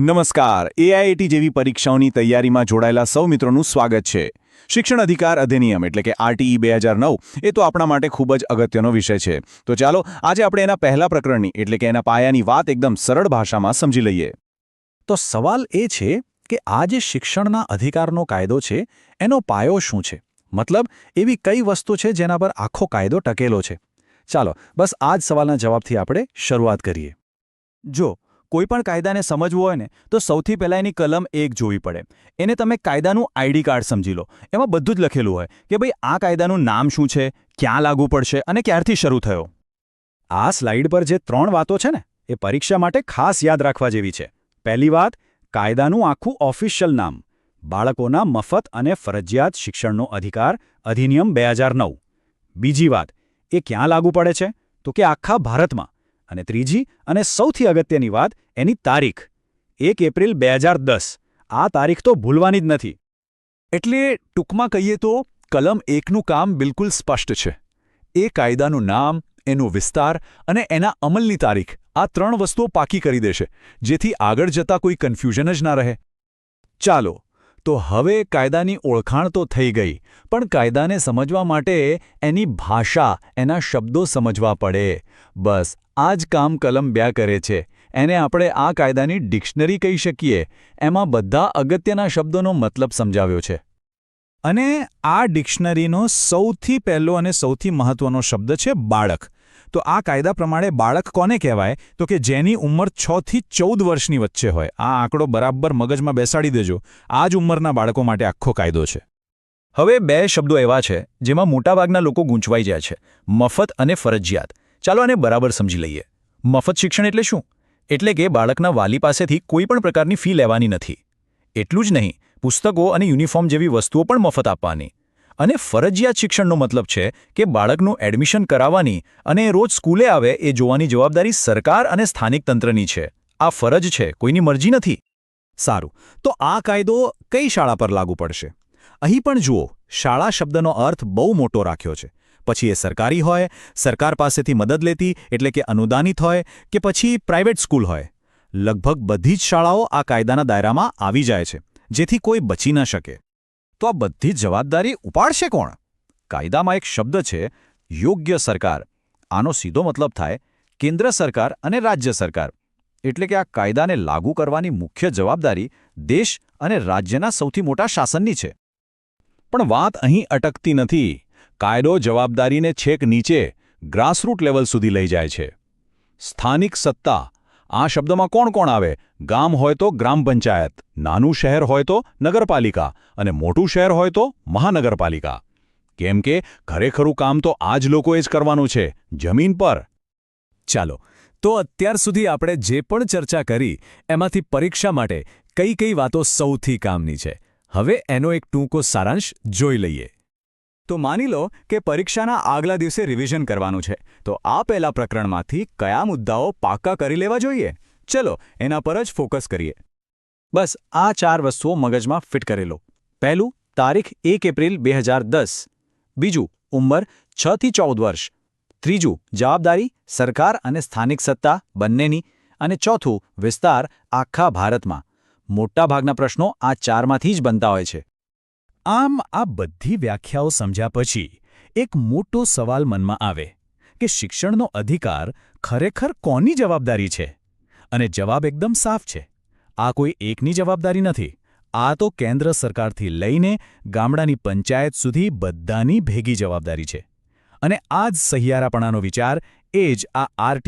નમસ્કાર. એઆઈઆઈટી જેવી પરીક્ષાઓની તૈયારીમાં જોડાયેલા સૌ મિત્રોનું સ્વાગત છે. શિક્ષણ અધિકાર અધિનિયમ એટલે કે આરટીઈ બે હજાર નવ એ તો આપણા માટે ખૂબ જ અગત્યનો વિષય છે. તો ચાલો આજે આપણે એના પહેલા પ્રકરણની એટલે કે એના પાયાની વાત એકદમ સરળ ભાષામાં સમજી લઈએ. તો સવાલ એ છે કે આ જે શિક્ષણના અધિકારનો કાયદો છે, એનો પાયો શું છે? મતલબ એવી કઈ વસ્તુ છે જેના પર આખો કાયદો ટકેલો છે? ચાલો, બસ આ જ સવાલના જવાબથી આપણે શરૂઆત કરીએ. જો કોઈ પણ કાયદાને સમજવું હોય ને, તો સૌથી પહેલાં એની કલમ એક જોવી પડે. એને તમે કાયદાનું આઈડી કાર્ડ સમજી લો. એમાં બધું જ લખેલું હોય કે ભાઈ આ કાયદાનું નામ શું છે, ક્યાં લાગુ પડશે અને ક્યારથી શરૂ થયો. આ સ્લાઇડ પર જે ત્રણ વાતો છે ને, એ પરીક્ષા માટે ખાસ યાદ રાખવા જેવી છે. પહેલી વાત, કાયદાનું આખું ઓફિશિયલ નામ. બાળકોના મફત અને ફરજિયાત શિક્ષણનો અધિકાર, અધિનિયમ બે બીજી વાત, એ ક્યાં લાગુ પડે છે? તો કે આખા ભારતમાં. અને ત્રીજી અને સૌથી અગત્યની વાત, એની તારીખ. એક એપ્રિલ બે આ તારીખ તો ભૂલવાની જ નથી. એટલે ટૂંકમાં કહીએ તો, કલમ એકનું કામ બિલકુલ સ્પષ્ટ છે. એ કાયદાનું નામ, એનો વિસ્તાર અને એના અમલની તારીખ, આ ત્રણ વસ્તુઓ પાકી કરી દેશે, જેથી આગળ જતા કોઈ કન્ફ્યુઝન જ ના રહે. ચાલો, તો હવે કાયદાની ઓળખાણ તો થઈ ગઈ, પણ કાયદાને સમજવા માટે એની ભાષા, એના શબ્દો સમજવા પડે. બસ આ જ કામ કલમ બે કરે છે. એને આપણે આ કાયદાની ડિક્શનરી કહી શકીએ. એમાં બધા અગત્યના શબ્દોનો મતલબ સમજાવ્યો છે. અને આ ડિક્શનરીનો સૌથી પહેલો અને સૌથી મહત્વનો શબ્દ છે બાળક. તો આ કાયદા પ્રમાણે બાળક કોને કહેવાય? તો કે જેની ઉંમર છ થી ચૌદ વર્ષની વચ્ચે હોય. આ આંકડો બરાબર મગજમાં બેસાડી દેજો. આ જ ઉંમરના બાળકો માટે આખો કાયદો છે. હવે બે શબ્દો એવા છે જેમાં મોટાભાગના લોકો ગૂંચવાઈ જાય છે. મફત અને ફરજિયાત. ચાલો આને બરાબર સમજી લઈએ. મફત શિક્ષણ એટલે શું? એટલે કે બાળકના વાલી પાસેથી કોઈ પણ પ્રકારની ફી લેવાની નથી. એટલું જ નહીં, પુસ્તકો અને યુનિફોર્મ જેવી વસ્તુઓ પણ મફત આપવાની. અને ફરજિયાત શિક્ષણનો મતલબ છે કે બાળકનું એડમિશન કરાવવાની અને રોજ સ્કૂલે આવે એ જોવાની જવાબદારી સરકાર અને સ્થાનિક તંત્રની છે. આ ફરજ છે, કોઈની મરજી નથી. સારું, તો આ કાયદો કઈ શાળા પર લાગુ પડશે? અહીં પણ જુઓ, શાળા શબ્દનો અર્થ બહુ મોટો રાખ્યો છે. પછી એ સરકારી હોય, સરકાર પાસેથી મદદ લેતી એટલે કે અનુદાનિત હોય કે પછી પ્રાઇવેટ સ્કૂલ હોય. લગભગ બધી જ શાળાઓ આ કાયદાના દાયરામાં આવી જાય છે, જેથી કોઈ બચી ન શકે. તો આ બધી જવાબદારી ઉપાડશે કોણ? કાયદામાં એક શબ્દ છે, યોગ્ય સરકાર. આનો સીધો મતલબ થાય, કેન્દ્ર સરકાર અને રાજ્ય સરકાર. એટલે કે આ કાયદાને લાગુ કરવાની મુખ્ય જવાબદારી દેશ અને રાજ્યના સૌથી મોટા શાસનની છે. પણ વાત અહીં અટકતી નથી. કાયદો જવાબદારીને છેક નીચે ગ્રાસરૂટ લેવલ સુધી લઈ જાય છે. સ્થાનિક સત્તા, આ શબ્દમાં કોણ કોણ આવે? ગામ હોય તો ગ્રામ પંચાયત, નાનું શહેર હોય તો નગરપાલિકા અને મોટું શહેર હોય તો મહાનગરપાલિકા. કેમ કે ખરેખરું કામ તો આ જ લોકોએ જ કરવાનું છે, જમીન પર. ચાલો, તો અત્યાર સુધી આપણે જે પણ ચર્ચા કરી, એમાંથી પરીક્ષા માટે કઈ કઈ વાતો સૌથી કામની છે. હવે એનો એક ટૂંકો સારાંશ જોઈ લઈએ. તો માની લો કે પરીક્ષાના આગલા દિવસે રિવિઝન કરવાનું છે. તો આ પહેલા પ્રકરણમાંથી કયા મુદ્દાઓ પાક્કા કરી લેવા જોઈએ? ચલો, એના પર જ ફોકસ કરીએ. બસ, આ ચાર વસ્તુઓ મગજમાં ફિટ કરી લો. પહેલું, તારીખ એક એપ્રિલ બે બીજું, ઉંમર છ થી ચૌદ વર્ષ. ત્રીજું, જવાબદારી, સરકાર અને સ્થાનિક સત્તા બંનેની. અને ચોથું, વિસ્તાર આખા ભારતમાં. મોટાભાગના પ્રશ્નો આ ચારમાંથી જ બનતા હોય છે. આમ આ બધી વ્યાખ્યાઓ સમજ્યા પછી એક મોટો સવાલ મનમાં આવે કે શિક્ષણનો અધિકાર ખરેખર કોની જવાબદારી છે? અને જવાબ એકદમ સાફ છે. આ કોઈ એકની જવાબદારી નથી. આ તો કેન્દ્ર સરકારથી લઈને ગામડાની પંચાયત સુધી બધાની ભેગી જવાબદારી છે. અને આ જ સહિયારાપણાનો વિચાર એ જ આ આરટી